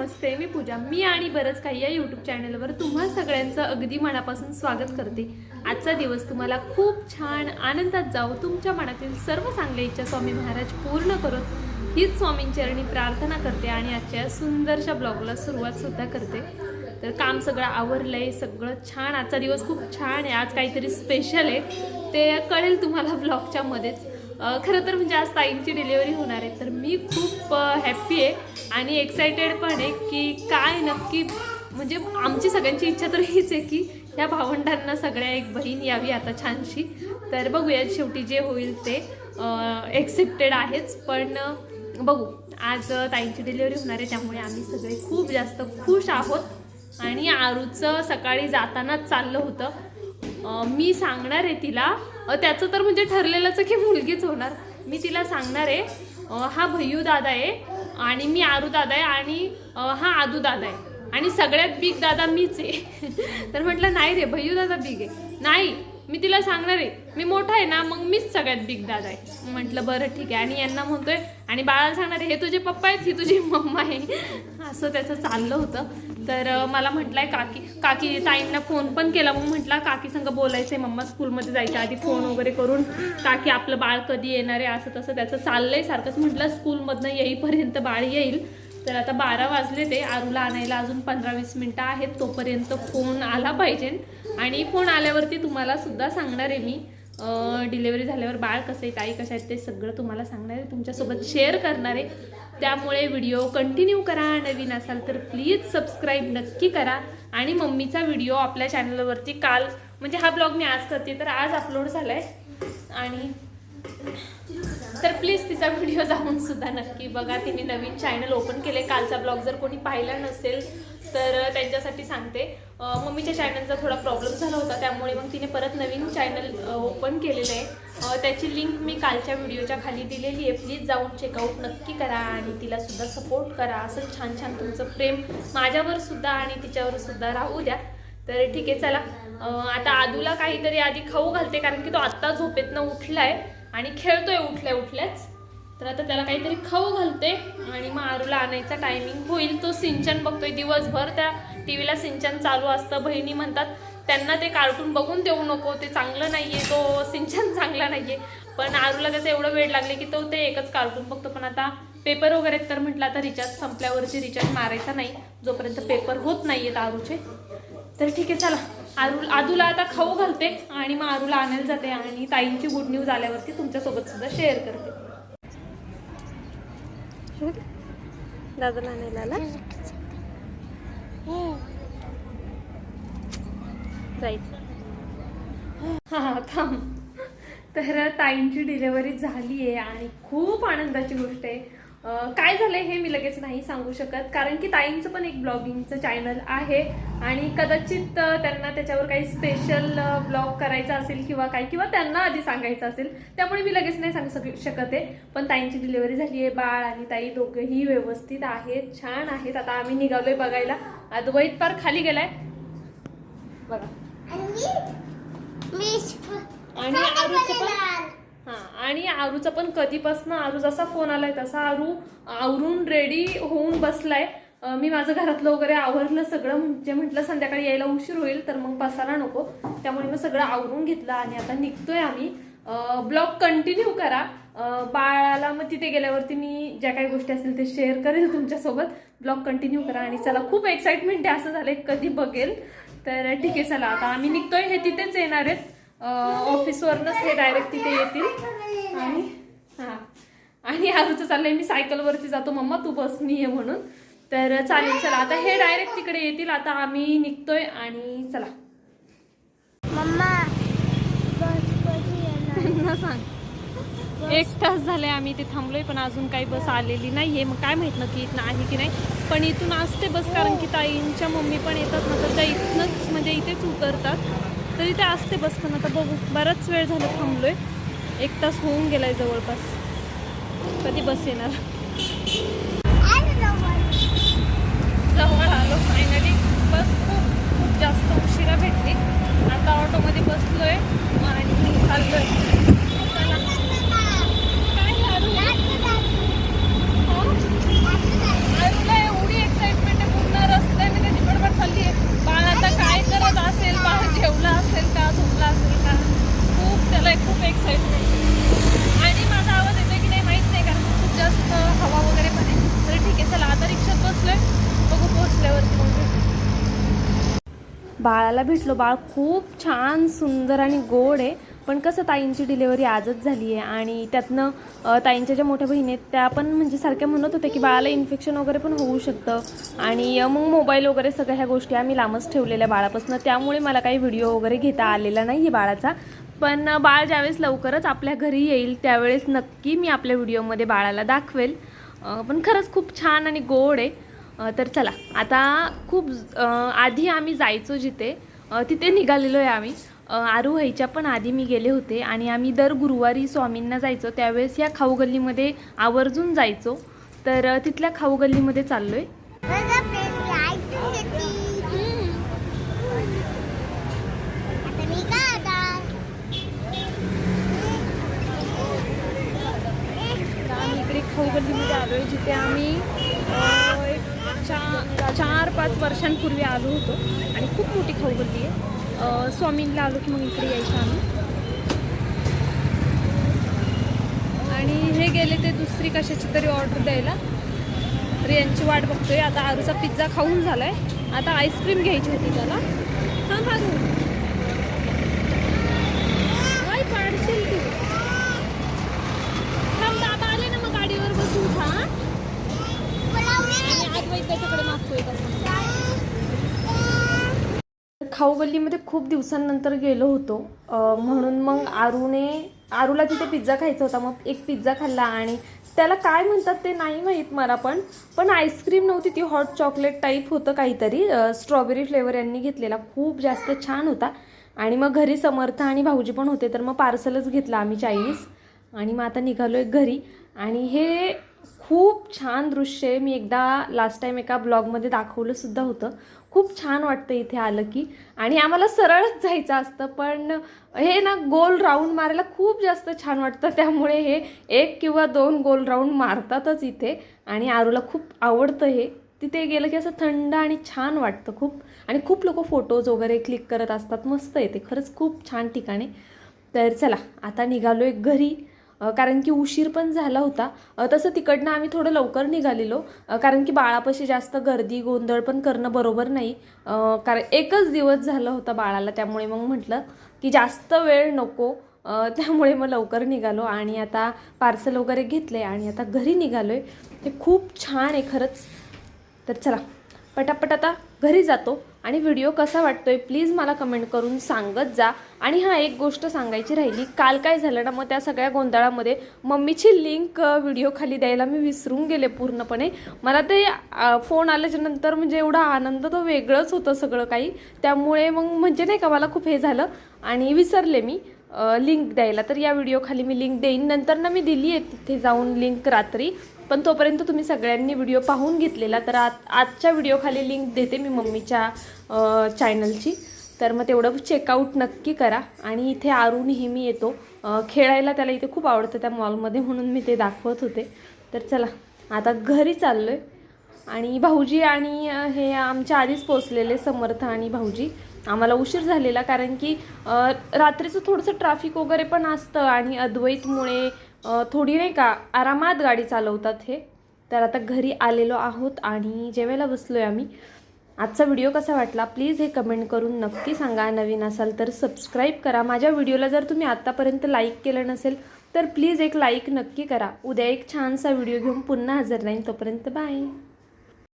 नमस्ते मी पूजा. मी आणि बरंच काही या यूट्यूब चॅनलवर तुम्हा सगळ्यांचं अगदी मनापासून स्वागत करते. आजचा दिवस तुम्हाला खूप छान आनंदात जावो तुमच्या मनातील सर्व चांगल्या इच्छा स्वामी महाराज पूर्ण करत. हीच स्वामींचरणी प्रार्थना करते आणि आजच्या सुंदरशा ब्लॉगला सुरुवातसुद्धा करते. तर काम सगळं आवरलंय सगळं छान. आजचा दिवस खूप छान आहे. आज काहीतरी स्पेशल आहे. ते कळेल तुम्हाला ब्लॉगच्या मध्येच. खरं तर म्हणजे आज ताईंची डिलिव्हरी होणार आहे. तर मी खूप हॅप्पी आहे आणि एक्सायटेड पण आहे की काय नक्की म्हणजे आमची सगळ्यांची इच्छा तर हीच आहे की ह्या भावंडांना सगळ्या एक बहीण यावी आता छानशी. तर बघूया शेवटी जे होईल ते एक्सेप्टेड आहेच. पण बघू आज ताईंची डिलिव्हरी होणार आहे त्यामुळे आम्ही सगळे खूप जास्त खुश आहोत. आणि आरूचं सकाळी जातानाच चाललं होतं. मी सांगणार आहे तिला. त्याचं तर म्हणजे ठरलेलंच की मुलगीच होणार. मी तिला सांगणार आहे. हा भैयू दादा आहे आणि मी आरू दादा आहे आणि हा आदू दादा आहे. आणि सगळ्यात बिग दादा मीच आहे. तर म्हटलं नाही रे भैयू दादा बिग आहे. नाही मी तिला सांगणार आहे. मी मोठा आहे ना मग मीच सगळ्यात बिग दादा आहे. म्हटलं बरं ठीक आहे. आणि यांना म्हणतोय आणि बाळाला सांगणार आहे हे तुझे पप्पा आहेत ही तुझी मम्मा आहे. असं त्याचं चाललं होतं. तर मला म्हटलंय काकी काकी ताईंना फोन पण केला. मग म्हटला काकी संग बोलायचंय मम्मा स्कूलमध्ये जायच्या आधी फोन वगैरे करून काकी आपलं बाळ कधी येणार आहे? असं तसं त्याचं चाललंय सारखंच. म्हटलं स्कूलमधनं येईपर्यंत बाळ येईल. तर आता बारा वाजले ते. आरूला आणायला अजून पंधरा वीस मिनटं आहेत. तोपर्यंत फोन आला पाहिजे. आणि फोन आल्यावरती तुम्हाला सुद्धा सांगणार आहे मी. डिलेवरी झाल्यावर बाळ कसं आहे काही कसं आहे ते सगळं तुम्हाला सांगणार आहे. तुमच्यासोबत शेअर करणार आहे. त्यामुळे व्हिडिओ कंटिन्यू करा. नवीन असाल तर प्लीज सबस्क्राईब नक्की करा. आणि मम्मीचा व्हिडिओ आपल्या चॅनलवरती काल म्हणजे हा ब्लॉग मी आज करते तर आज अपलोड झाला आहे आणि तर प्लीज तिचा व्हिडिओ जाऊन सुद्धा नक्की बघा. तिने नवीन चॅनल ओपन केले कालचा ब्लॉग जर कोणी पाहिला नसेल तर त्यांच्यासाठी सांगते. मम्मीच्या चॅनलचा थोडा प्रॉब्लेम झाला होता त्यामुळे मग तिने परत नवीन चॅनल ओपन केलेलं आहे. त्याची लिंक मी कालच्या व्हिडिओच्या खाली दिलेली आहे. प्लीज जाऊन चेकआउट नक्की करा आणि तिला सुद्धा सपोर्ट करा. असं छान छान तुमचं प्रेम माझ्यावर सुद्धा आणि तिच्यावर सुद्धा राहू द्या. तर ठीक आहे चला. आता आदूला काहीतरी आधी खाऊ घालते कारण की तो आत्ता झोपेतनं उठला आहे आणि खेळतोय उठल्या उठल्याच. तर आता त्याला काहीतरी खाऊ घालते आणि मग आरूला आणायचा टायमिंग होईल. तो सिंचन बघतोय दिवसभर. त्या टी व्हीला सिंचन चालू असतं. बहिणी म्हणतात त्यांना ते कार्टून बघून देऊ नको. ते चांगलं नाहीये. तो सिंचन चांगला आहे पण आरूला त्याचं एवढं वेळ लागले की तो ते एकच कार्टून बघतो. पण आता पेपर वगैरे तर म्हटलं आता रिचार्ज संपल्यावरची रिचार्ज मारायचा नाही. जोपर्यंत पेपर होत नाही आहेत आरूचे. तर ठीक आहे चला. आरू आदूला आता खाऊ घालते आणि मग आरूला आणायला जाते आणि ताईंची गुड न्यूज आल्यावरती तुमच्यासोबत सुद्धा शेअर करते. दादाला आणायला आला? जायचं हा थांब. तर ताईंची डिलेवरी झाली आहे आणि खूप आनंदाची गोष्ट आहे. काय झालंय हे मी लगेच नाही सांगू शकत. कारण की ताईंचं पण एक ब्लॉगिंगचं चॅनल आहे. आणि कदाचित त्यांना त्याच्यावर काही स्पेशल ब्लॉग करायचा असेल किंवा काय किंवा त्यांना आधी सांगायचं असेल त्यामुळे मी लगेच नाही सांगू शक- शकत आहे. पण ताईंची डिलिव्हरी झाली आहे बाळ आणि ताई दोघंही व्यवस्थित आहेत छान आहेत. आता आम्ही निघालोय बघायला. अद्वैत पार खाली गेलाय. बघा. आणि हां आणि आरूचा पण कधीपासून आरू जसा फोन आलाय तसा आरू आवरून रेडी होऊन बसलाय. मी माझं घरातलं वगैरे आवरलं सगळं म्हणजे म्हटलं संध्याकाळी यायला उशीर होईल तर मग बसायला नको. त्यामुळे मग सगळं आवरून घेतलं आणि आता निघतोय आम्ही. ब्लॉग कंटिन्यू करा. बाळाला मग तिथे गेल्यावरती मी ज्या काही गोष्टी असतील ते शेअर करेल तुमच्यासोबत. ब्लॉग कंटिन्यू करा आणि चला खूप एक्साइटमेंट आहे असं झालंय कधी बघेल. तर ठीक आहे चला आता आम्ही निघतोय हे तिथेच येणार आहेत. ऑफिसवरनंच हे डायरेक्ट तिथे येतील. आणि हां. आणि आरूचं चाललंय मी सायकलवरती जातो. मम्मा तू बसनी आहे म्हणून. तर चालेल चला. आता हे डायरेक्ट तिकडे येतील. आता आम्ही निघतोय आणि चला. मम्मा सांग. एक तास झाले आम्ही ते थांबलोय पण अजून काही बस आलेली नाहीये. मग काय माहीत नक्की इथनं आहे की नाही. पण इथून असते बस कारण की ताईंच्या मम्मी पण येतात. ना तर त्या इथनंच म्हणजे इथेच उतरतात. तर ते असते बस पण आता बघू. बराच वेळ झाला थांबलोय. एक तास होऊन गेलाय जवळपास. कधी बस येणार? जवळ आलो फायनली बस खूप खूप जास्त उशिरा भेटली. आता ऑटोमध्ये बसलोय आणि चाललोय आहे काय झालं? हो? आरूला एवढी एक्साइटमेंट बाळाला भेटलो. बाळ खूप छान सुंदर आणि गोड आहे. पण कसं ताईंची डिलेवरी आजच झाली आहे आणि त्यातनं ताईंच्या ज्या मोठ्या बहिणी आहेत त्या पण म्हणजे सारख्या म्हणत होत्या की बाळाला इन्फेक्शन वगैरे पण होऊ शकतं. आणि मग मोबाईल वगैरे सगळ्या ह्या गोष्टी आम्ही लांबच ठेवलेल्या बाळापासून. त्यामुळे मला काही व्हिडिओ वगैरे घेता आलेला नाही आहे बाळाचा. पण बाळ ज्यावेळेस लवकरच आपल्या घरी येईल त्यावेळेस नक्की मी आपल्या व्हिडिओमध्ये बाळाला दाखवेल. पण खरंच खूप छान आणि गोड आहे. तर चला आता खूप आधी आम्ही जायचो जिथे तिथे निघालेलो आहे आम्ही आरू व्हायच्या पण आधी मी गेले होते आणि आम्ही दर गुरुवारी स्वामींना जायचो. त्यावेळेस या खाऊ गल्लीमध्ये आवर्जून जायचो. तर तिथल्या खाऊ गल्लीमध्ये चाललो आहे इकडे खाऊ गल्लीमध्ये आलो आहे जिथे आम्ही अ, एक चा चार पाच वर्षांपूर्वी आलो होतो आणि खूप मोठी खाऊ गल्ली आहे स्वामींना आलो की मग इकडे यायचं आम्ही. आणि हे गेले ते दुसरी कशाची तरी ऑर्डर द्यायला. तर यांची वाट बघतोय. आता आरूचा पिझ्झा खाऊन झालाय. आता आईस्क्रीम घ्यायची होती त्याला. हां हां काय पाडशील तू थांब बाबा आले ना मग गाडीवर बसून खा आणि आज वैद्य त्याच्याकडे मागतोय का खाऊ गल्लीमध्ये खूप दिवसांनंतर गेलो होतो. म्हणून मग आरूने आरूला तिथे पिझ्झा खायचा होता. मग एक पिझ्झा खाल्ला आणि त्याला काय म्हणतात ते नाही माहीत मला पण. पण आईस्क्रीम नव्हती ती हॉट चॉकलेट टाईप होतं काहीतरी. स्ट्रॉबेरी फ्लेवर यांनी घेतलेला. खूप जास्त छान होता. आणि मग घरी समर्थ आणि भाऊजी पण होते. तर मग पार्सलच घेतलं आम्ही चायनीज. आणि मग आता निघालो आहे घरी. आणि हे खूप छान दृश्य आहे. मी एकदा लास्ट टाईम एका ब्लॉगमध्ये दाखवलंसुद्धा होतं. खूप छान वाटतं इथे आलं की. आणि आम्हाला सरळच जायचं असतं पण हे ना गोल राऊंड मारायला खूप जास्त छान वाटतं. त्यामुळे हे एक किंवा दोन गोल राऊंड मारतातच इथे. आणि आरूला खूप आवडतं हे. तिथे गेलं की असं थंड आणि छान वाटतं खूप. आणि खूप लोक फोटोज वगैरे क्लिक करत असतात. मस्त येते खरंच खूप छान ठिकाणे तर चला आता निघालो एक घरी. कारण की उशीर पण झाला होता. तसं तिकडनं आम्ही थोडं लवकर निघालेलो. कारण की बाळापाशी जास्त गर्दी गोंधळ पण करणं बरोबर नाही. कारण एकच दिवस झाला होता बाळाला त्यामुळे मग म्हटलं की जास्त वेळ नको. त्यामुळे मग लवकर निघालो आणि आता पार्सल वगैरे घेतले आणि आता घरी निघालो आहे ते खूप छान आहे खरंच. तर चला पटापट आता घरी जातो. आणि व्हिडिओ कसा वाटतोय प्लीज मला कमेंट करून सांगत जा. आणि हां एक गोष्ट सांगायची राहिली काल काय झालं ना मग त्या सगळ्या गोंधळामध्ये मम्मीची लिंक व्हिडिओ खाली द्यायला मी विसरून गेले पूर्णपणे. मला ते फोन आल्याच्यानंतर म्हणजे एवढा आनंद तो वेगळंच होतं सगळं काही. त्यामुळे मग म्हणजे नाही का मला खूप हे झालं. आणि विसरले मी लिंक द्यायला. तर या व्हिडिओ खाली मी लिंक देईन. नंतर ना मी दिली आहे तिथे जाऊन लिंक रात्री. पण तोपर्यंत तुम्ही सगळ्यांनी व्हिडिओ पाहून घेतलेला. तर आज आजच्या व्हिडिओखाली लिंक देते मी मम्मीच्या चॅनलची तर मग तेवढं चेकआउट नक्की करा. आणि इथे आरू नेहमी येतो. खेळायला त्याला इथे खूप आवडतं त्या मॉलमध्ये म्हणून मी ते दाखवत होते. तर चला आता घरी चाललो आहे आणि भाऊजी आणि हे आमच्या आधीच पोचलेले समर्थ आणि भाऊजी. आम्हाला उशीर झालेला कारण की रात्रीचं थोडंसं ट्रॅफिक वगैरे पण असतं आणि अद्वैतमुळे थोडी नाही का आरामात गाडी चालवतात हे. तर आता घरी आलेलो आहोत आणि जेवायला बसलो आहे आम्ही. आजचा व्हिडिओ कसा वाटला प्लीज हे कमेंट करून नक्की सांगा. नवीन असाल तर सबस्क्राईब करा. माझ्या व्हिडिओला जर तुम्ही आत्तापर्यंत लाईक केलं नसेल तर प्लीज एक लाईक नक्की करा. उद्या एक छानसा व्हिडिओ घेऊन पुन्हा हजर राहीन. तोपर्यंत बाय